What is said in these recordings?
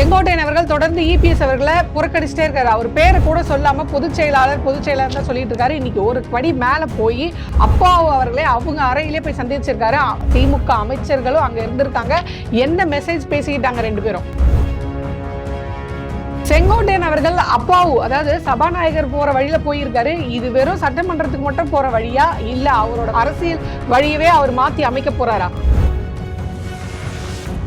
செங்கோட்டையன் அவர்கள் தொடர்ந்து இபிஎஸ் அவர்களை புறக்கணிச்சிட்டே இருக்காரு. அவர் பேரை கூட சொல்லாம பொதுச் செயலாளர் பொதுச் செயலாளர் தான் சொல்லிட்டு இருக்காரு. இன்னைக்கு ஒரு படி மேல போய் அப்பா அவர்களே அவங்க அறையிலே போய் சந்திச்சிருக்காரு. திமுக அமைச்சர்களும் அங்க இருந்திருக்காங்க. என்ன மெசேஜ் பேசிக்கிட்டாங்க ரெண்டு பேரும்? செங்கோட்டையன் அவர்கள் அப்பாவு அதாவது சபாநாயகர் போற வழியில போயிருக்காரு. இது வெறும் சட்டமன்றத்துக்கு மட்டும் போற வழியா? இல்ல அவரோட அரசியல் வழியவே அவர் மாத்தி அமைக்க போறாரா?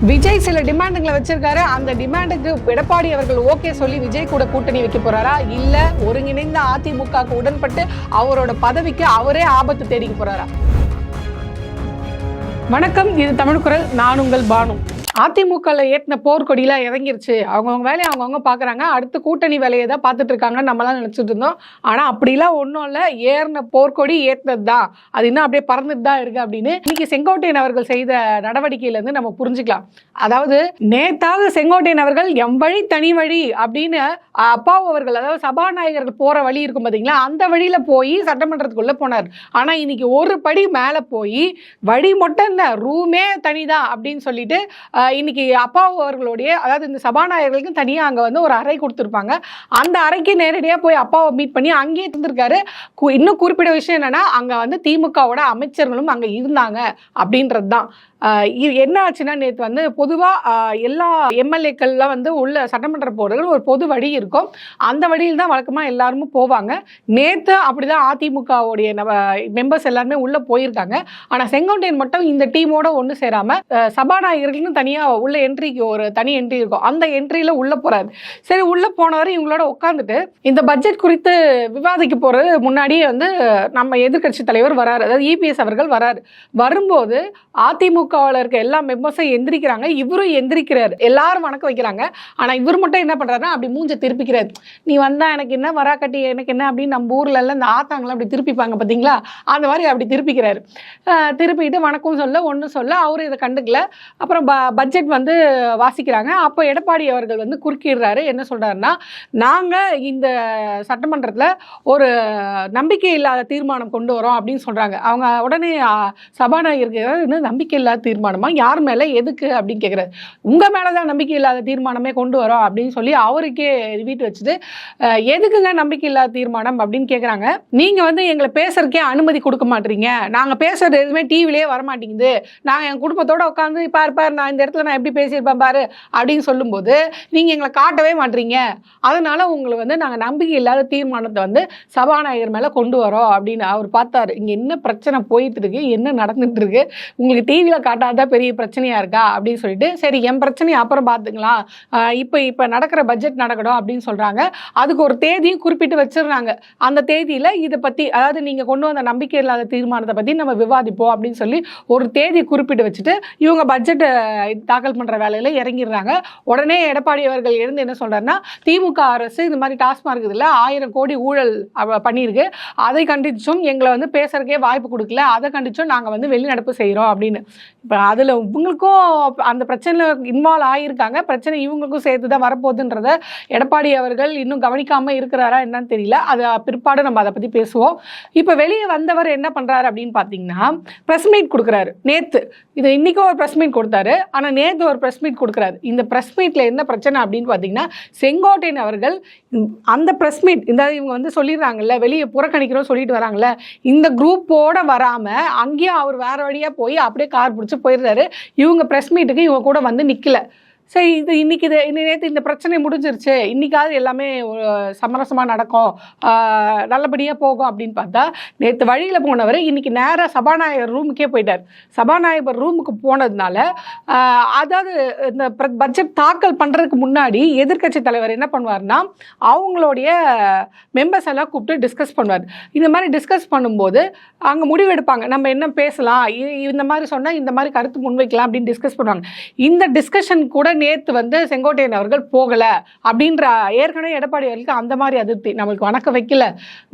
விஜய் சில டிமாண்டுங்களை வச்சிருக்காரு. அந்த டிமாண்டுக்கு எடப்பாடி அவர்கள் ஓகே சொல்லி விஜய் கூட கூட்டணி வைக்க போறாரா? இல்ல ஒருங்கிணைந்த அதிமுக உடன்பட்டு அவரோட பதவிக்கு அவரே ஆபத்து தேடிக்க போறாரா? வணக்கம் இது தமிழ் குரல். நான் உங்கள் பானு. அதிமுகவில் ஏற்றின போர்க்கொடியெலாம் இறங்கிருச்சு. அவங்கவுங்க வேலையை அவங்கவுங்க பார்க்குறாங்க அடுத்து கூட்டணி வேலையை தான் பார்த்துட்டு இருக்காங்கன்னு நம்மலாம் நினச்சிட்டு இருந்தோம். ஆனால் அப்படிலாம் ஒன்றும் இல்லை. ஏறின போர்க்கொடி ஏற்றினது தான் அது இன்னும் அப்படியே பறந்துட்டு தான் இருக்குது அப்படின்னு இன்னைக்கு செங்கோட்டையன் அவர்கள் செய்த நடவடிக்கையிலேருந்து நம்ம புரிஞ்சுக்கலாம். அதாவது நேத்தாக செங்கோட்டையன் அவர்கள் எம் வழி தனி வழி அப்படின்னு அப்பாவு அவர்கள் அதாவது சபாநாயகர்கள் போகிற வழி இருக்கும் பார்த்தீங்களா அந்த வழியில் போய் சட்டமன்றத்துக்குள்ளே போனார். ஆனால் இன்னைக்கு ஒரு படி மேலே போய் வழி மட்டும் என்ன ரூமே தனிதான் அப்படின்னு சொல்லிட்டு இன்னைக்கு அப்பாவு அவர்களுடைய அதாவது இந்த சபாநாயகர்களுக்கு தனியாக அங்கே வந்து ஒரு அறை கொடுத்துருப்பாங்க. அந்த அறைக்கு நேரடியாக போய் அப்பாவை மீட் பண்ணி அங்கேயே இருந்திருக்காரு. இன்னும் குறிப்பிட்ட விஷயம் என்னன்னா அங்கே வந்து திமுகவோட அமைச்சர்களும் அங்கே இருந்தாங்க அப்படின்றது தான் என்ன ஆச்சுன்னா நேற்று வந்து பொதுவாக எல்லா எம்எல்ஏக்கள்லாம் வந்து உள்ள சட்டமன்ற போர்கள் ஒரு பொது வழி இருக்கும். அந்த வழியில் தான் வழக்கமாக எல்லாருமே போவாங்க. நேற்று அப்படி தான் அதிமுகவுடைய மெம்பர்ஸ் எல்லாருமே உள்ளே போயிருக்காங்க. ஆனால் செங்கோட்டையன் மட்டும் இந்த டீமோட ஒன்று சேராம சபாநாயகர்கள்னு தனியாக உள்ள என்ட்ரிக்கு ஒரு தனி என்ட்ரி இருக்கும். அந்த என்ட்ரியில் உள்ளே போகிறாரு சரி உள்ளே போனவர் இவங்களோட உட்காந்துட்டு இந்த பட்ஜெட் குறித்து விவாதிக்க போகிறது முன்னாடியே வந்து நம்ம எதிர்க்கட்சி தலைவர் வராரு. அதாவது இபிஎஸ் அவர்கள் வராரு. வரும்போது திமுகவில் இருக்க எல்லா மெம்பர்ஸும் எந்திரிக்கிறாங்க. இவரும் எந்திரிக்கிறார். எல்லாரும் வணக்கம் வைக்கிறாங்க. ஆனால் இவர் மட்டும் என்ன பண்ணுறாருன்னா அப்படி மூஞ்ச திருப்பிக்கிறார். நீ வந்தா எனக்கு என்ன வரா கட்டி எனக்கு என்ன அப்படின்னு நம்ம ஊரில் எல்லாம் இந்த ஆத்தாங்களாம் அப்படி திருப்பிப்பாங்க பார்த்தீங்களா அந்த மாதிரி அப்படி திருப்பிக்கிறாரு. திருப்பிட்டு வணக்கம் சொல்ல ஒன்றும் சொல்ல அவரும் இதை கண்டுக்கல. அப்புறம் ப பட்ஜெட் வந்து வாசிக்கிறாங்க. அப்போ எடப்பாடி அவர்கள் வந்து குறுக்கிடுறாரு. என்ன சொல்கிறாருன்னா நாங்கள் இந்த சட்டமன்றத்தில் ஒரு நம்பிக்கை இல்லாத தீர்மானம் கொண்டு வரோம் அப்படின்னு சொல்கிறாங்க அவங்க உடனே சபாநாயகருக்கு நம்பிக்கை இல்லாத தீர்மானமா? யார் மேலே? எதுக்கு? அப்படின்னு கேட்குறாரு உங்க மேலே தான் நம்பிக்கை இல்லாத தீர்மானமே கொண்டு வரோம் அப்படின்னு சொல்லி அவருக்கே வீட்டு வச்சுட்டு எதுக்குங்க நம்பிக்கை இல்லாத தீர்மானம் அப்படின்னு கேட்குறாங்க நீங்க வந்து எங்களை பேசுறதுக்கே அனுமதி கொடுக்க மாட்டீங்க. நாங்க பேசுறது எதுவுமே டிவிலேயே வர மாட்டேங்குது நான் என் குடும்பத்தோட உட்காந்து பாரு பாரு நான் இந்த இடத்துல நான் எப்படி பேசியிருப்பேன் பாரு அப்படின்னு சொல்லும்போது நீங்க எங்களை காட்டவே மாட்டீங்க. அதனால உங்களை வந்து நாங்க நம்பிக்கை இல்லாத தீர்மானத்தை வந்து சபாநாயகர் மேல கொண்டு வரோம் அப்படின்னு அவர் பார்த்தாரு. இங்க என்ன பிரச்சனை போயிட்டு இருக்கு? என்ன நடந்துட்டு இருக்கு? உங்களுக்கு டிவியில காட்டாதான் பெரிய பிரச்சனையா இருக்கா? அப்படின்னு சொல்லிட்டு சரி என் பிரச்சனையை அப்புறம் பார்த்துக்கலாம் இப்போ இப்போ நடக்கிற பட்ஜெட் நடக்கணும் அப்படின்னு சொல்றாங்க. அதுக்கு ஒரு தேதியும் குறிப்பிட்டு வச்சிடுறாங்க. அந்த தேதியில இதை பத்தி அதாவது நீங்க கொண்டு வந்த நம்பிக்கை இல்லாத தீர்மானத்தை பத்தி நம்ம விவாதிப்போம் அப்படின்னு சொல்லி ஒரு தேதி குறிப்பிட்டு வச்சுட்டு இவங்க பட்ஜெட்டை தாக்கல் பண்ற வேலையில இறங்கிடுறாங்க. உடனே எடப்பாடி அவர்கள் எழுந்து என்ன சொல்றாருன்னா திமுக அரசு இந்த மாதிரி டாஸ்மார்க் இதில் ஆயிரம் கோடி ஊழல் அவ- பண்ணியிருக்கு. அதை கண்டிச்சும் எங்களை வந்து பேசுறதுக்கே வாய்ப்பு கொடுக்கல. அதை கண்டிச்சும் நாங்கள் வந்து வெளிநடப்பு செய்கிறோம் அப்படின்னு. இப்போ அதில் இவங்களுக்கும் அந்த பிரச்சனையில் இன்வால்வ் ஆகியிருக்காங்க பிரச்சனை இவங்களுக்கும் சேர்த்து தான் வரப்போகுதுன்றத எடப்பாடி அவர்கள் இன்னும் கவனிக்காமல் இருக்கிறாரா என்னன்னு தெரியல. அது பிற்பாடு நம்ம அதை பற்றி பேசுவோம். இப்போ வெளியே வந்தவர் என்ன பண்ணுறாரு அப்படின்னு பார்த்தீங்கன்னா ப்ரெஸ் மீட் கொடுக்குறாரு. நேற்று இது இன்றைக்கும் ஒரு ப்ரெஸ் மீட் கொடுத்தாரு. ஆனால் நேற்று ஒரு ப்ரெஸ் மீட் கொடுக்குறாரு. இந்த ப்ரெஸ் மீட்டில் என்ன பிரச்சனை அப்படின்னு பார்த்தீங்கன்னா செங்கோட்டையன் அவர்கள் அந்த ப்ரெஸ் மீட் இந்த இவங்க வந்து சொல்லிடுறாங்கல்ல வெளியே புறக்கணிக்கிறோம் சொல்லிட்டு வராங்கல்ல இந்த குரூப்போடு வராமல் அங்கேயும் அவர் வேறு வழியாக போய் அப்படியே கார் பிடிச்சி போயிடுறாரு. இவங்க ப்ரெஸ் மீட்டுக்கு இவங்க கூட வந்து நிற்கல சரி இது இன்னைக்கு இது இன்னி நேற்று இந்த பிரச்சனை முடிஞ்சிருச்சு. இன்னைக்காவது எல்லாமே சமரசமாக நடக்கும். நல்லபடியாக போகும் அப்படின்னு பார்த்தா நேற்று வழியில் போனவர் இன்னைக்கு நேராக சபாநாயகர் ரூமுக்கே போயிட்டார். சபாநாயகர் ரூமுக்கு போனதுனால அதாவது இந்த பட்ஜெட் தாக்கல் பண்ணுறதுக்கு முன்னாடி எதிர்க்கட்சி தலைவர் என்ன பண்ணுவார்னா அவங்களுடைய மெம்பர்ஸ் எல்லாம் கூப்பிட்டு டிஸ்கஸ் பண்ணுவார். இந்த மாதிரி டிஸ்கஸ் பண்ணும்போது அங்கே முடிவெடுப்பாங்க நம்ம என்ன பேசலாம்? இ- இந்த மாதிரி சொன்னால் இந்த மாதிரி கருத்து முன்வைக்கலாம் அப்படின்னு டிஸ்கஸ் பண்ணுவாங்க. இந்த டிஸ்கஷன் கூட நேற்று வந்து செங்கோட்டையன் அவர்கள் போகலை அப்படின்ற ஏற்கனவே எடப்பாடி அவர்களுக்கு அந்த மாதிரி அதிருப்தி. நம்மளுக்கு வணக்கம் வைக்கல.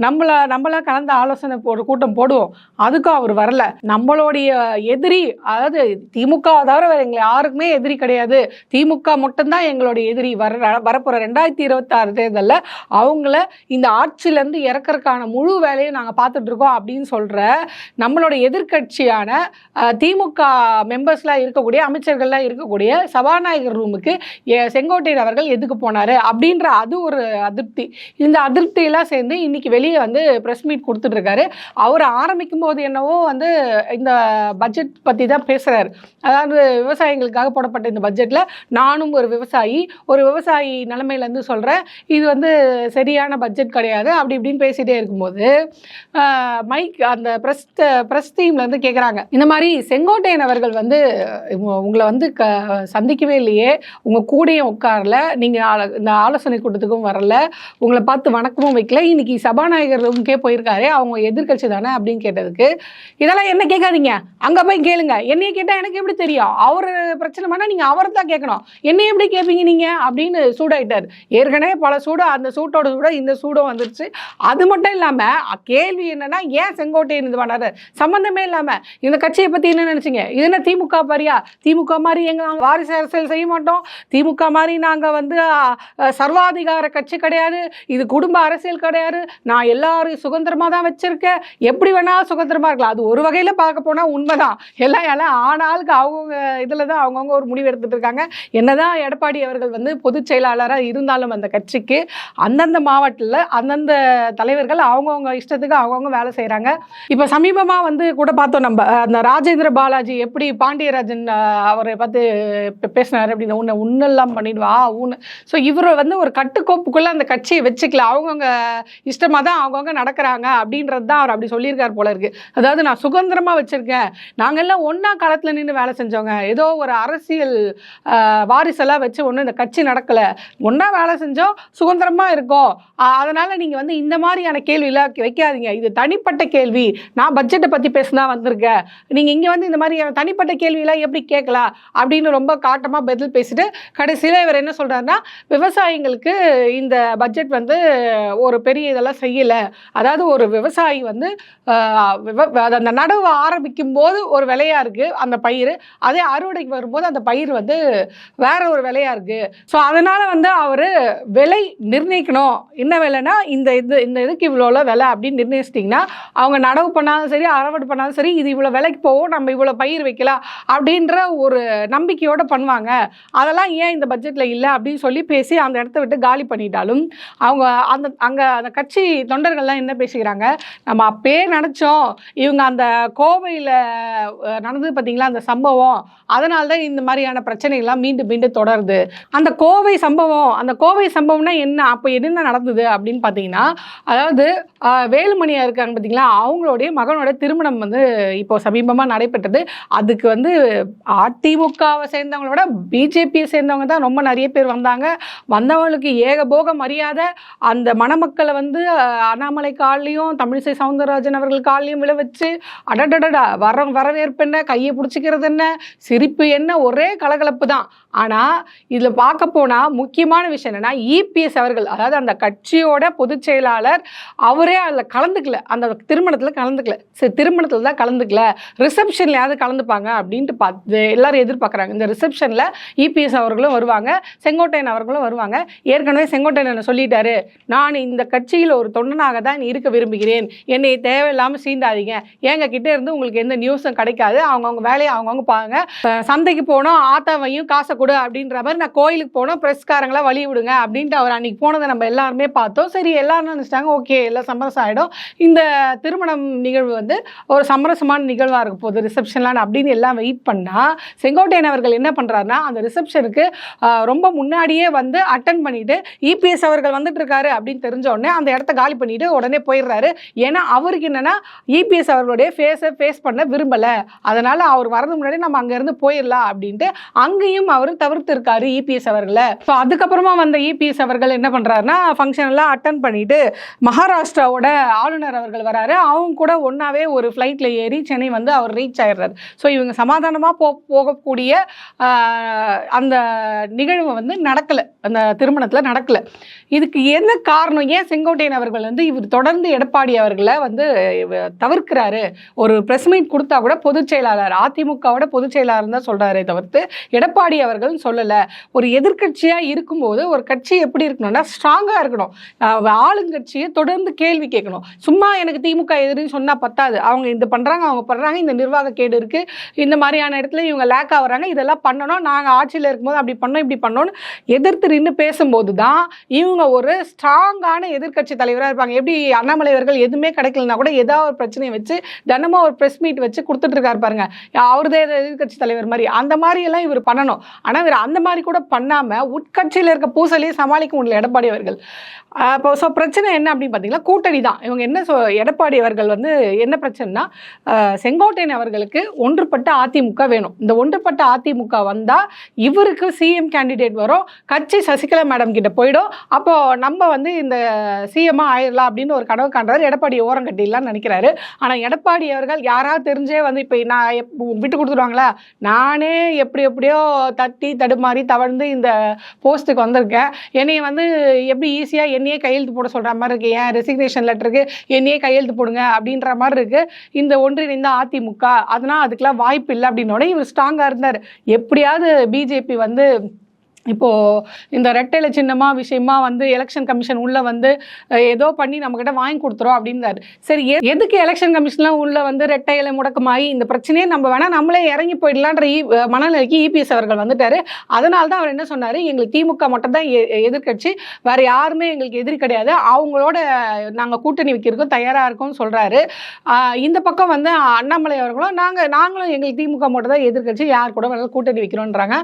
நம்மள நம்மளா கலந்து ஆலோசனை ஒரு கூட்டம் போடுவோம். அதுக்கும் அவர் வரல. நம்மளுடைய எதிரி அதாவது திமுக தவிர வேற எங்களை யாருக்குமே எதிரி கிடையாது. திமுக மட்டும்தான் எங்களுடைய எதிரி வர வரப்போற ரெண்டாயிரத்தி இருபத்தாறு தேர்தலில் அவங்கள இந்த ஆட்சியிலேருந்து இறக்கறதுக்கான முழு வேலையை நாங்கள் பார்த்துட்டு இருக்கோம் அப்படின்னு சொல்ற நம்மளோட எதிர்க்கட்சியான திமுக மெம்பர்ஸ்லாம் இருக்கக்கூடிய அமைச்சர்கள்லாம் இருக்கக்கூடிய சபாநாயகர் சபாநாயகர் ரூமுக்கு ஏ- செங்கோட்டையன் அவர்கள் எதுக்கு போனார்? அப்படின்ற அது ஒரு அதிருப்தி. இந்த அதிருப்தியெல்லாம் சேர்ந்து இன்னைக்கு வெளியே வந்து ப்ரெஸ் மீட் கொடுத்துட்ருக்காரு. அவர் ஆரம்பிக்கும் போது என்னவோ வந்து இந்த பட்ஜெட் பற்றி தான் பேசுகிறாரு அதாவது விவசாயிகளுக்காக போடப்பட்ட இந்த பட்ஜெட்டில் நானும் ஒரு விவசாயி ஒரு விவசாயி நிலைமையிலேருந்து சொல்கிறேன் இது வந்து சரியான பட்ஜெட் கிடையாது. அப்படி இப்படின்னு பேசிகிட்டே இருக்கும்போது மைக் அந்த ப்ரெஸ் ப்ரெஸ் டீம்லேருந்து கேட்குறாங்க இந்த மாதிரி செங்கோட்டையன் அவர்கள் வந்து உங்களை வந்து க சந்திக்கவே இல்லையே. உங்கள் கூடையும் உட்காரல. நீங்கள் இந்த ஆலோசனை கூட்டத்துக்கும் வரல. உங்களை பார்த்து வணக்கமும் வைக்கல. இன்னைக்கு சபாநாயகர் போயிருக்காரு. அவங்க எதிர்க்கட்சி தானே அப்படின்னு கேட்டதுக்கு. இதெல்லாம் என்ன கேட்காதீங்க. அங்கே போய் கேளுங்க. என்னைய கேட்டால் எனக்கு எப்படி தெரியும்? அவர் பிரச்சனை பண்ணால் நீங்கள் அவரை தான் கேட்கணும். என்னை எப்படி கேட்பீங்க நீங்கள் அப்படின்னு சூடாயிட்டார். ஏற்கனவே பல சூடு அந்த சூட்டோட சூட இந்த சூடும் வந்துருச்சு. அது மட்டும் இல்லாமல் கேள்வி என்னன்னா ஏன் செங்கோட்டையன் இது பண்ணாரு? சம்மந்தமே இல்லாமல் இந்த கட்சியை பற்றி என்ன நினச்சிங்க? இது என்ன திமுக பாரியா? திமுக மாதிரி எங்கள் வாரிசு அரசியல் செய்யும் மாட்டோம். திமுக மாதிரி நாங்கள் வந்து சர்வாதிகார கட்சி கிடையாது. இது குடும்ப அரசியல் கிடையாது. நான் எல்லாரும் சுதந்திரமாக தான் வச்சுருக்கேன். எப்படி வேணாலும் சுதந்திரமாக இருக்கலாம். அது ஒரு வகையில் பார்க்க போனால் உண்மைதான். எல்லாம் எல்லாம் ஆனாளுக்கு அவங்கவுங்க இதில் தான் அவங்கவுங்க ஒரு முடிவு எடுத்துட்டு இருக்காங்க. என்னதான் எடப்பாடி அவர்கள் வந்து பொதுச் செயலாளராக இருந்தாலும் அந்த கட்சிக்கு அந்தந்த மாவட்டத்தில் அந்தந்த தலைவர்கள் அவங்கவுங்க இஷ்டத்துக்கு அவங்கவுங்க வேலை செய்கிறாங்க இப்போ சமீபமாக வந்து கூட பார்த்தோம் நம்ம அந்த ராஜேந்திர பாலாஜி எப்படி பாண்டியராஜன் அவரை பார்த்து பேசினார் பேசினாரு. அப்படின்னு உன்னை உன்னெல்லாம் பண்ணிடுவா உன்னு. ஸோ இவரை வந்து ஒரு கட்டுக்கோப்புக்குள்ளே அந்த கட்சியை வச்சுக்கல. அவங்கவுங்க இஷ்டமாக தான் அவங்கவுங்க நடக்கிறாங்க அப்படின்றது தான் அவர் அப்படி சொல்லியிருக்கார் போல இருக்கு. அதாவது நான் சுதந்திரமாக வச்சுருக்கேன். நாங்கெல்லாம் ஒன்றா காலத்தில் நின்று வேலை செஞ்சவங்க. ஏதோ ஒரு அரசியல் வாரிசெல்லாம் வச்சு ஒன்றும் இந்த கட்சி நடக்கலை. ஒன்றா வேலை செஞ்சோம் சுதந்திரமாக இருக்கோம். அதனால் நீங்கள் வந்து இந்த மாதிரியான கேள்வியெல்லாம் வைக்காதீங்க. இது தனிப்பட்ட கேள்வி. நான் பட்ஜெட்டை பற்றி பேசினா வந்திருக்கேன். நீங்கள் இங்கே வந்து இந்த மாதிரி தனிப்பட்ட கேள்வியெல்லாம் எப்படி கேட்கலாம்? அப்படின்னு ரொம்ப காட்டமாக பதில் பேசிட்டு கடைசியில் இவர் என்ன சொல்கிறாருன்னா விவசாயிங்களுக்கு இந்த பட்ஜெட் வந்து ஒரு பெரிய இதெல்லாம் செய்யலை. அதாவது ஒரு விவசாயி வந்து அது அந்த நடவு ஆரம்பிக்கும் போது ஒரு விலையாக இருக்குது அந்த பயிர். அதே அறுவடைக்கு வரும்போது அந்த பயிர் வந்து வேற ஒரு விலையாக இருக்குது ஸோ அதனால் வந்து அவர் விலை நிர்ணயிக்கணும். என்ன விலைனா இந்த இது இந்த இதுக்கு இவ்வளோ விலை அப்படின்னு நிர்ணயிச்சிட்டிங்கன்னா அவங்க நடவு பண்ணாலும் சரி அறுவடை பண்ணாலும் சரி இது இவ்வளோ விலைக்கு போகும் நம்ம இவ்வளோ பயிர் வைக்கலாம் அப்படின்ற ஒரு நம்பிக்கையோடு பண்ணுவாங்க. அதெல்லாம் ஏன் இந்த பட்ஜெட்டில் இல்லை அப்படின்னு சொல்லி பேசி அந்த இடத்த விட்டு காலி பண்ணிட்டாலும் அவங்க அந்த அங்கே அந்த கட்சி தொண்டர்கள்லாம் என்ன பேசிக்கிறாங்க? நம்ம அப்பயே நினச்சோம். இவங்க அந்த கோவையில் நடந்தது பார்த்தீங்களா அந்த சம்பவம். அதனால தான் இந்த மாதிரியான பிரச்சனைகள்லாம் மீண்டும் மீண்டும் தொடருது. அந்த கோவை சம்பவம் அந்த கோவை சம்பவம்னா என்ன? அப்போ என்ன நடந்தது அப்படின்னு பார்த்தீங்கன்னா அதாவது வேலுமணியாக வேலுமணியா இருக்காங்க பார்த்தீங்களா அவங்களுடைய மகனோட திருமணம் வந்து இப்போ சமீபமாக நடைபெற்றது. அதுக்கு வந்து அதிமுகவை சேர்ந்தவங்களோட பிஜேபியை சேர்ந்தவங்க தான் ரொம்ப நிறைய பேர் வந்தாங்க. வந்தவங்களுக்கு ஏகபோக மரியாதை. அந்த மணமக்களை வந்து அண்ணாமலை கால்லையும் தமிழிசை சவுந்தரராஜன் அவர்கள் கால்லையும் விழ வச்சு அடடடடா வர வரவேற்பு என்ன கையை பிடிச்சிக்கிறது என்ன சிரிப்பு என்ன ஒரே கலகலப்பு தான். ஆனால் இதில் பார்க்க போனால் முக்கியமான விஷயம் என்னென்னா இபிஎஸ் அவர்கள் அதாவது அந்த கட்சியோட பொதுச் செயலாளர் அவரே அதில் கலந்துக்கல. அந்த திருமணத்தில் கலந்துக்கல. சரி திருமணத்தில் தான் கலந்துக்கல. ரிசப்ஷன்லையாவது கலந்துப்பாங்க அப்படின்ட்டு பார்த்து எல்லாரும் எதிர்பார்க்குறாங்க. இந்த ரிசப்ஷனில் இபிஎஸ் அவர்களும் வருவாங்க செங்கோட்டையன் அவர்களும் வருவாங்க. ஏற்கனவே செங்கோட்டையன் சொல்லிட்டாரு நான் இந்த கட்சியில் ஒரு தொண்டனாக தான் இருக்க விரும்புகிறேன். என்னை தேவையில்லாமல் சீண்டாதீங்க. எங்க கிட்ட இருந்து உங்களுக்கு எந்த நியூஸும் கிடைக்காது. அவங்கவுங்க வேலையை அவங்கவுங்க பாருங்க. சந்தைக்கு போனோம் ஆத்தாவையும் காசை கொடு அப்படின்ற மாதிரி நான் கோயிலுக்கு போனோம் ப்ரெஸ்காரங்களாம் வழி விடுங்க அப்படின்ட்டு அவர் அன்னைக்கு போனதை நம்ம எல்லாருமே பார்த்தோம். சரி எல்லாரும் நினச்சிட்டாங்க ஓகே எல்லாம் சமரசம் ஆகிடும் இந்த திருமணம் நிகழ்வு வந்து ஒரு சமரசமான நிகழ்வாக இருக்க போகுது ரிசப்ஷன்லாம் அப்படின்னு எல்லாம் வெயிட் பண்ணால் செங்கோட்டையன் அவர்கள் என்ன பண்ணுறாருன்னா அந்த ரிசப்ஷனுக்கு ரொம்ப முன்னாடியே வந்து அட்டன் பண்ணிட்டு இபிஎஸ் அவர்கள் வந்துட்டு இருக்காரு அப்படின்னு தெரிஞ்ச உடனே அந்த இடத்த காலி பண்ணிட்டு உடனே போயிடுறாரு. ஏன்னா அவருக்கு என்னன்னா இபிஎஸ் அவர்களுடைய ஃபேஸை ஃபேஸ் பண்ண விரும்பலை. அதனால அவர் வரது முன்னாடி நம்ம அங்கேருந்து போயிடலாம் அப்படின்ட்டு அங்கேயும் அவர் தவிர்த்து இருக்காரு இபிஎஸ் அவர்களை. ஸோ அதுக்கப்புறமா வந்த இபிஎஸ் அவர்கள் என்ன பண்ணுறாருன்னா ஃபங்க்ஷன் எல்லாம் அட்டன் பண்ணிட்டு மகாராஷ்டிராவோட ஆளுநர் அவர்கள் வராரு. அவங்க கூட ஒன்றாவே ஒரு ஃப்ளைட்டில் ஏறி சென்னை வந்து அவர் ரீச் ஆயிடுறாரு. ஸோ இவங்க சமாதானமாக போ போகக்கூடிய அந்த நிகழ்வு வந்து நடக்கலை. அந்த திருமணத்தில் நடக்கலை. இதுக்கு என்ன காரணம்? ஏன் செங்கோட்டையன் அவர்கள் வந்து இவர் தொடர்ந்து எடப்பாடி அவர்களை வந்து தவிர்க்கிறாரு? ஒரு ப்ரெஸ் மீட் கொடுத்தா கூட பொதுச் செயலாளர் அதிமுகவோட பொதுச் செயலாளர் தான் சொல்கிறாரே தவிர்த்து எடப்பாடி அவர்கள் சொல்லலை. ஒரு எதிர்க்கட்சியாக இருக்கும்போது ஒரு கட்சி எப்படி இருக்கணும்னா ஸ்ட்ராங்காக இருக்கணும். ஆளுங்கட்சியை தொடர்ந்து கேள்வி கேட்கணும். சும்மா எனக்கு திமுக எதிரின்னு சொன்னால் பத்தாது. அவங்க இது பண்ணுறாங்க அவங்க பண்ணுறாங்க இந்த நிர்வாக கேடு இருக்குது இந்த மாதிரியான இடத்துல இவங்க லேக் ஆகுறாங்க இதெல்லாம் பண்ணணும். நாங்கள் ஆட்சியில் இருக்கும்போது அப்படி பண்ணோம் இப்படி பண்ணோன்னு எதிர்த்து நின்று பேசும்போது தான் இவங்க ஒரு ஸ்ட்ராங்கான எதிர்க்கட்சி தலைவராக இருப்பாங்க. எப்படி அண்ணாமலை அவர்கள் எதுவுமே கிடைக்கலனா கூட ஏதாவது ஒரு பிரச்சனையை வச்சு தினமும் ஒரு ப்ரெஸ் மீட் வச்சு கொடுத்துட்டு இருக்காரு பாருங்க. அவருதே எதிர்க்கட்சி தலைவர் மாதிரி. அந்த மாதிரி எல்லாம் இவர் பண்ணணும். ஆனால் இவர் அந்த மாதிரி கூட பண்ணாமல் உட்கட்சியில் இருக்க பூசலையே சமாளிக்க முடியல எடப்பாடி அவர்கள். இப்போ ஸோ பிரச்சனை என்ன அப்படின்னு பார்த்தீங்கன்னா கூட்டணி தான். இவங்க என்ன சொ எடப்பாடி அவர்கள் வந்து என்ன பிரச்சனைனா செங்கோட்டையன் அவர்களுக்கு ஒன்றுபட்ட அதிமுக வேணும். இந்த ஒன்றுபட்ட அதிமுக வந்தால் இவருக்கு சிஎம் கேண்டிடேட் வரும். கட்சி சசிகலா மேடம் கிட்ட போயிடும். அப்போ நம்ம வந்து இந்த சிஎம் ஆயிடலாம் அப்படின்னு ஒரு கனவு காண்றாரு. எடப்பாடி ஓரம் கட்டிடலாம்னு நினைக்கிறாரு. ஆனால் எடப்பாடி அவர்கள் யாராவது தெரிஞ்சே வந்து இப்போ நான் விட்டு கொடுத்துருவாங்களா? நானே எப்படி எப்படியோ தட்டி தடுமாறி தவழ்ந்து இந்த போஸ்ட்டுக்கு வந்திருக்கேன். என்னையை வந்து எப்படி ஈஸியாக என்னையே கையெழுத்து போட சொல்கிற மாதிரி இருக்கு. ஏன் ரெசிக்னேஷன் லெட்டருக்கு என்னையே கையெழுத்து போடுங்க அப்படின்ற மாதிரி இருக்கு. இந்த ஒன்றிணைந்த அதிமுக. அதனால் அதுக்கெல்லாம் வாய்ப்பு இல்லை அப்படின்னோட இவர் ஸ்ட்ராங்காக இருந்தார். எப்படியாவது பிஜேபி வந்து இப்போது இந்த ரெட்டையில சின்னமாக விஷயமா வந்து எலெக்ஷன் கமிஷன் உள்ளே வந்து ஏதோ பண்ணி நம்மக்கிட்ட வாங்கி கொடுத்துரும் அப்படின்றாரு. சரி எ- எதுக்கு எலெக்ஷன் கமிஷன்லாம் உள்ளே வந்து ரெட்டையில முடக்கமாகி இந்த பிரச்சனையே நம்ம வேணால் நம்மளே இறங்கி போயிடலான்ற ஈ- மனநிலைக்கு இபிஎஸ் அவர்கள் வந்துட்டாரு. அதனால தான் அவர் என்ன சொன்னார்? எங்களுக்கு திமுக மட்டும் தான் எதிர்கட்சி வேறு யாருமே எங்களுக்கு எதிரி கிடையாது. அவங்களோட நாங்கள் கூட்டணி வைக்கிறதுக்கும் தயாராக இருக்கோம்னு சொல்கிறாரு இந்த பக்கம் வந்து அண்ணாமலை அவர்களும் நாங்கள் நாங்களும் எங்களுக்கு திமுக மட்டும் தான் எதிர்கட்சி யார் கூட வேணாலும் கூட்டணி வைக்கிறோன்றாங்க.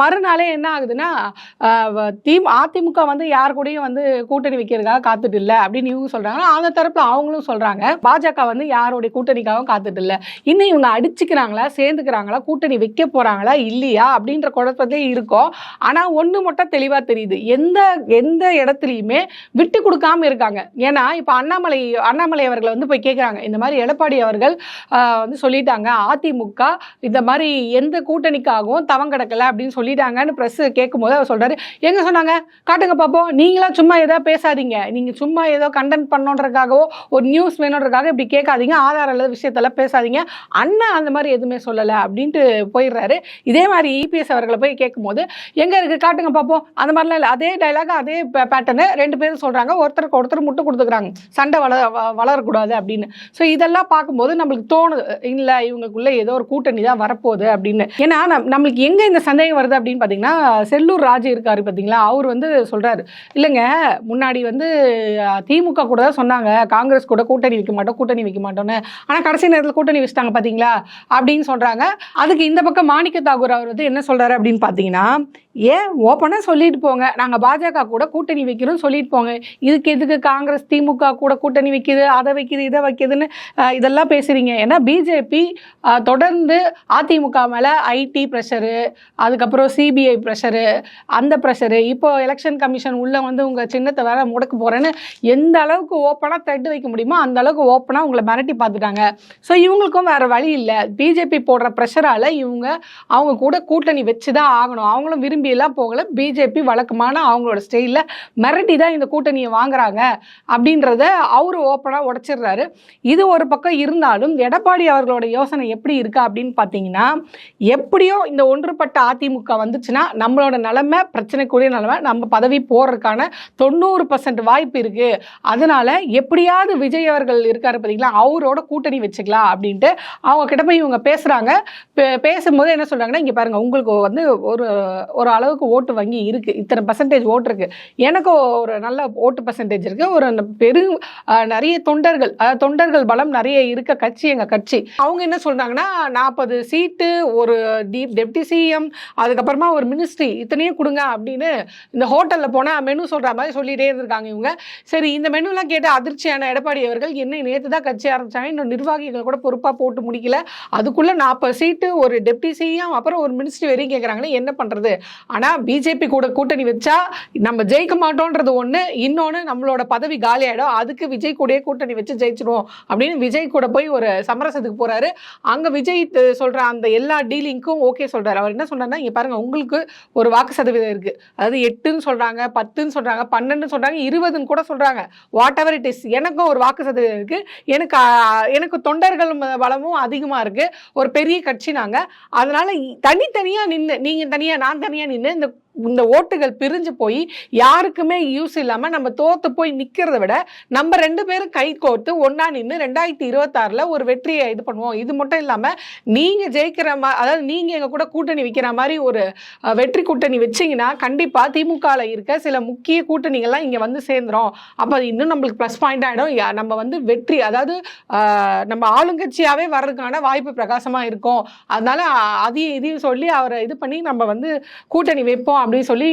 மறுநாளே என்ன ஆகுதுன்னா தீம் அதிமுக வந்து யார் கூடயும் வந்து கூட்டணி வைக்கிறதுக்காக காத்துட்டு இல்லை அப்படின்னு இவங்க சொல்றாங்க. அந்த தரப்புல அவங்களும் சொல்றாங்க. பாஜக வந்து யாருடைய கூட்டணிக்காகவும் காத்துட்டு இல்லை. இன்னும் இவங்க அடிச்சுக்கிறாங்களா சேர்ந்துக்கிறாங்களா கூட்டணி வைக்க போறாங்களா இல்லையா அப்படின்ற குழப்பத்தே இருக்கும். ஆனா ஒண்ணு மட்டும் தெளிவா தெரியுது. எந்த எந்த இடத்துலையுமே விட்டு கொடுக்காம இருக்காங்க. ஏன்னா இப்போ அண்ணாமலை அண்ணாமலை அவர்களை வந்து போய் கேட்குறாங்க இந்த மாதிரி எடப்பாடி அவர்கள் வந்து சொல்லிட்டாங்க அதிமுக இந்த மாதிரி எந்த கூட்டணிக்காகவும் தவம் கிடக்கல அப்படின்னு சொல்லிட்டாங்கன்னு ப்ரெஸ்ஸு கேட்கும்போது அவர் சொல்கிறாரு எங்கே சொன்னாங்க? காட்டுங்க பார்ப்போம் நீங்களா சும்மா ஏதோ பேசாதீங்க. நீங்கள் சும்மா ஏதோ கண்டென்ட் பண்ணோன்றதுக்காகவோ ஒரு நியூஸ் வேணுன்றதுக்காக இப்படி கேட்காதீங்க. ஆதாரம் இல்லாத விஷயத்தெல்லாம் பேசாதீங்க. அண்ணன் அந்த மாதிரி எதுவுமே சொல்லலை. அப்படின்ட்டு போயிடுறாரு. இதே மாதிரி இபிஎஸ் அவர்களை போய் கேட்கும்போது எங்கே இருக்குது காட்டுங்க பார்ப்போம் அந்த மாதிரிலாம் இல்லை. அதே டைலாக் அதே பேட்டர்னு ரெண்டு பேரும் சொல்கிறாங்க ஒருத்தருக்கு ஒருத்தர் முட்டு கொடுத்துக்கிறாங்க. சண்டை வளர வ- வளரக்கூடாது அப்படின்னு. ஸோ இதெல்லாம் பார்க்கும்போது நம்மளுக்கு தோணுது. இல்லை இவங்களுக்குள்ளே ஏதோ ஒரு கூட்டணி தான் வரப்போகுது அப்படின்னு. ஏன்னா நம்மளுக்கு எங்கே இந்த சந்தேகம் வருது அப்படின்னு பார்த்தீங்கன்னா செல்லூர் ராஜு இருக்காரு பார்த்தீங்களா அவர் வந்து சொல்கிறாரு இல்லைங்க முன்னாடி வந்து திமுக கூட தான் சொன்னாங்க. காங்கிரஸ் கூட கூட்டணி வைக்க மாட்டோம் கூட்டணி வைக்க மாட்டோம்னு. ஆனால் கடைசி நேரத்தில் கூட்டணி வச்சுட்டாங்க பார்த்தீங்களா அப்படின்னு சொல்கிறாங்க அதுக்கு இந்த பக்கம் மாணிக்க தாகூர் அவர் வந்து என்ன சொல்கிறாரு அப்படின்னு பார்த்தீங்கன்னா ஏன்? ஓப்பனாக சொல்லிட்டு போங்க. நாங்கள் பாஜக கூட கூட்டணி வைக்கிறோம் சொல்லிட்டு போங்க. இதுக்கு எதுக்கு காங்கிரஸ் திமுக கூட கூட்டணி வைக்குது அதை வைக்கிது இதை வைக்குதுன்னு இதெல்லாம் பேசுகிறீங்க ஏன்னா பிஜேபி தொடர்ந்து அதிமுக மேலே ஐடி ப்ரெஷரு அதுக்கப்புறம் சிபிஐ ப்ரெஷரு அந்த ப்ரெஷரு இப்போ எலெக்ஷன் கமிஷன் உள்ளே வந்து உங்கள் சின்னத்தை வேற முடக்க போகிறேன்னு எந்த அளவுக்கு ஓப்பனாக தட்டு வைக்க முடியுமோ அந்த அளவுக்கு ஓப்பனாக உங்களை மிரட்டி பார்த்துட்டாங்க. ஸோ இவங்களுக்கும் வேறு வழி இல்லை. பிஜேபி போடுற ப்ரெஷரால் இவங்க அவங்க கூட கூட்டணி வச்சு தான் ஆகணும். அவங்களும் விரும்பி எல்லாம் போகல. பிஜேபி வழக்கமான அவங்களோட ஸ்டைலில் மிரட்டி தான் இந்த கூட்டணியை வாங்குறாங்க அப்படின்றத அவரு ஓப்பனாக உடைச்சிடுறாரு. இது ஒரு பக்கம் இருந்தாலும் எடப்பாடி அவர்களோட யோசனை எப்படி இருக்கு அப்படின்னு பார்த்தீங்கன்னா எப்படியோ இந்த ஒன்றுபட்ட அதிமுக வந்துச்சுன்னா நம்மளோட நிலைமை பிரச்சனைக்குரிய நிலைமை நம்ம பதவி போறதுக்கான தொண்ணூறு பர்சன்ட் வாய்ப்பு இருக்கு. அதனால எப்படியாவது விஜய் அவர்கள் இருக்காரு பார்த்தீங்களா அவரோட கூட்டணி வச்சுக்கலாம் அப்படின்ட்டு அவங்க கிட்ட போய் இவங்க பேசுறாங்க. பே- பேசும்போது என்ன சொல்றாங்கன்னா இங்க பாருங்க உங்களுக்கு வந்து ஒரு ஒரு அளவுக்கு ஓட்டு வங்கி இருக்குது இத்தனை பர்சன்டேஜ் ஓட்டு இருக்கு. எனக்கு ஒரு நல்ல ஓட்டு பர்சன்டேஜ் இருக்கு. ஒரு பெரும் நிறைய தொண்டர்கள் அதாவது தொண்டர்கள் பலம் நிறைய இருக்க கட்சி எங்கள் கட்சி. அவங்க என்ன சொல்கிறாங்கன்னா நாற்பது சீட்டு ஒரு டீப் டெப்டி சிஎம் அதுக்கப்புறமா ஒரு மினிஸ்ட்ரி இத்தனையும் கொடுங்க அப்படின்னு இந்த ஹோட்டலில் போனால் மெனு சொல்கிற மாதிரி சொல்லிகிட்டே இருந்திருக்காங்க இவங்க. சரி இந்த மெனுலாம் கேட்டு அதிர்ச்சியான எடப்பாடி அவர்கள் என்ன நேற்று தான் கட்சி ஆரம்பித்தாங்க இன்னும் நிர்வாகிகள் கூட பொறுப்பாக போட்டு முடிக்கல. அதுக்குள்ளே நாற்பது சீட்டு ஒரு டெப்டி சிஎம் அப்புறம் ஒரு மினிஸ்ட்ரி வரையும் கேட்குறாங்களே என்ன பண்ணுறது ஆனால் பிஜேபி கூட கூட்டணி வச்சா நம்ம ஜெயிக்க மாட்டோன்றது ஒன்று இன்னொன்று நம்மளோட பதவி காலியாயிடும் அதுக்கு விஜய் கூடயே கூட்டணி வச்சு ஜெயிச்சிருவோம் அப்படின்னு விஜய் கூட போய் ஒரு சமரசத்துக்கு போகிறாரு அங்கே விஜய் சொல்கிற அந்த எல்லா டீலிங்க்கும் ஓகே சொல்கிறார் அவர் என்ன சொல்கிறாருன்னா இங்கே பாருங்கள் உங்களுக்கு ஒரு வாக்கு சதவீதம் இருக்குது அதாவது எட்டுன்னு சொல்கிறாங்க பத்துன்னு சொல்கிறாங்க பன்னெண்டுன்னு சொல்கிறாங்க இருபதுன்னு கூட சொல்கிறாங்க வாட் எவர் இட் இஸ் எனக்கும் ஒரு வாக்கு சதவீதம் இருக்குது எனக்கு எனக்கு தொண்டர்கள் வளமும் பலமும் இருக்குது ஒரு பெரிய கட்சி நாங்கள் அதனால் தனித்தனியாக நின்று நீங்கள் தனியாக நான் தனியாக நின்று இந்த இந்த ஓட்டுகள் பிரிஞ்சு போய் யாருக்குமே யூஸ் இல்லாமல் நம்ம தோத்து போய் நிற்கிறத விட நம்ம ரெண்டு பேரும் கை கோர்த்து ஒன்றா நின்று ரெண்டாயிரத்தி இருபத்தாறுல ஒரு வெற்றியை இது பண்ணுவோம். இது மட்டும் இல்லாமல் நீங்கள் ஜெயிக்கிற மாதிரி அதாவது நீங்கள் எங்கள் கூட கூட்டணி வைக்கிற மாதிரி ஒரு வெற்றி கூட்டணி வச்சீங்கன்னா கண்டிப்பாக திமுகவில் இருக்க சில முக்கிய கூட்டணிகள்லாம் இங்கே வந்து சேர்ந்துரும். அப்போ அது இன்னும் நம்மளுக்கு ப்ளஸ் பாயிண்ட் ஆகிடும் நம்ம வந்து வெற்றி அதாவது நம்ம ஆளுங்கட்சியாகவே வர்றதுக்கான வாய்ப்பு பிரகாசமாக இருக்கும். அதனால அதையும் இதையும் சொல்லி அவரை இது பண்ணி நம்ம வந்து கூட்டணி வைப்போம் அப்படின்னு சொல்லி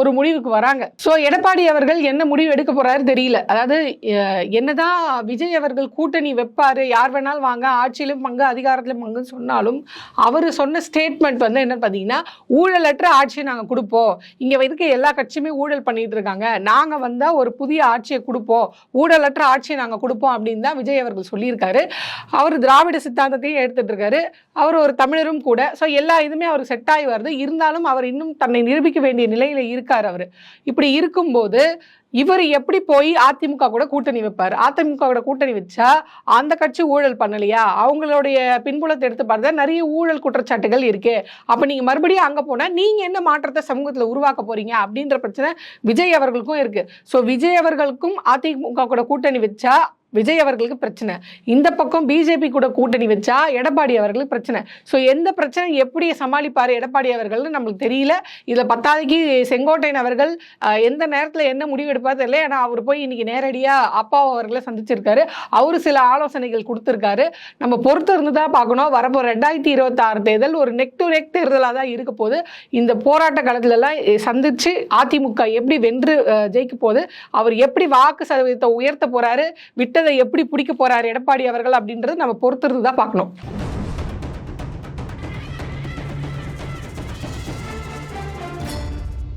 ஒரு முடிவுக்கு வராங்க. ஸோ எடப்பாடி அவர்கள் என்ன முடிவு எடுக்க போறாரு தெரியல. அதாவது என்னதான் விஜய் அவர்கள் கூட்டணி வைப்பாரு யார் வேணாலும் வாங்க ஆட்சியிலும் பங்கு அதிகாரத்திலும் பங்குன்னு சொன்னாலும் அவர் சொன்ன ஸ்டேட்மெண்ட் வந்து என்ன பார்த்தீங்கன்னா ஊழலற்ற ஆட்சியை நாங்கள் கொடுப்போம். இங்கே இருக்க எல்லா கட்சியுமே ஊழல் பண்ணிட்டு இருக்காங்க. நாங்கள் வந்தால் ஒரு புதிய ஆட்சியை கொடுப்போம். ஊழலற்ற ஆட்சியை நாங்கள் கொடுப்போம் அப்படின்னு தான் விஜய் அவர்கள் சொல்லியிருக்காரு. அவர் திராவிட சித்தாந்தத்தையும் எடுத்துட்டு இருக்காரு. அவர் ஒரு தமிழரும் கூட. ஸோ எல்லா இதுவுமே அவருக்கு செட் ஆகி வருது. இருந்தாலும் அவர் இன்னும் தன்னை நிரூபிக்க வேண்டிய நிலையில இருக்கார் அவர். இப்படி இருக்கும்போது இவர் எப்படி போய் அதிமுக கூட கூட்டணி வைப்பார்? அதிமுக கூட கூட்டணி வச்சா அந்த கட்சி ஊழல் பண்ணலையா? அவங்களுடைய பின்புலத்தை எடுத்து பார்த்தா நிறைய ஊழல் குற்றச்சாட்டுகள் இருக்கு. அப்ப நீங்க மறுபடியும் அங்க போனா நீங்க என்ன மாற்றத்தை சமூகத்துல உருவாக்க போறீங்க? அப்படின்ற பிரச்சனை விஜய் அவர்களுக்கும் இருக்கு. ஸோ விஜய் அவர்களுக்கும் அதிமுக கூட கூட்டணி வச்சா விஜய் அவர்களுக்கு பிரச்சனை. இந்த பக்கம் பிஜேபி கூட கூட்டணி வச்சா எடப்பாடி அவர்களுக்கு பிரச்சனை. ஸோ எந்த பிரச்சனை எப்படி சமாளிப்பார் எடப்பாடி அவர்கள்னு நம்மளுக்கு தெரியல. இதில் பத்தாவதுக்கு செங்கோட்டையன் அவர்கள் எந்த நேரத்தில் என்ன முடிவு எடுப்பார் தெரியல. ஏன்னா அவர் போய் இன்னைக்கு நேரடியாக அப்பா அவர்களை சந்திச்சிருக்காரு. அவர் சில ஆலோசனைகள் கொடுத்துருக்காரு. நம்ம பொறுத்து இருந்து தான் பார்க்கணும். வரப்போ ரெண்டாயிரத்தி இருபத்தாறு தேர்தல் ஒரு நெக் டு நெக் தேர்தலாக தான் இருக்க போது இந்த போராட்ட காலத்துலலாம் சந்திச்சு அதிமுக எப்படி வென்று ஜெயிக்க போகுது. அவர் எப்படி வாக்கு சதவீதத்தை உயர்த்த விட்டு விட்டதை எப்படி பிடிக்க போறாரு எடப்பாடி அவர்கள் அப்படின்றது நம்ம பொறுத்திருந்து தான் பார்க்கணும்.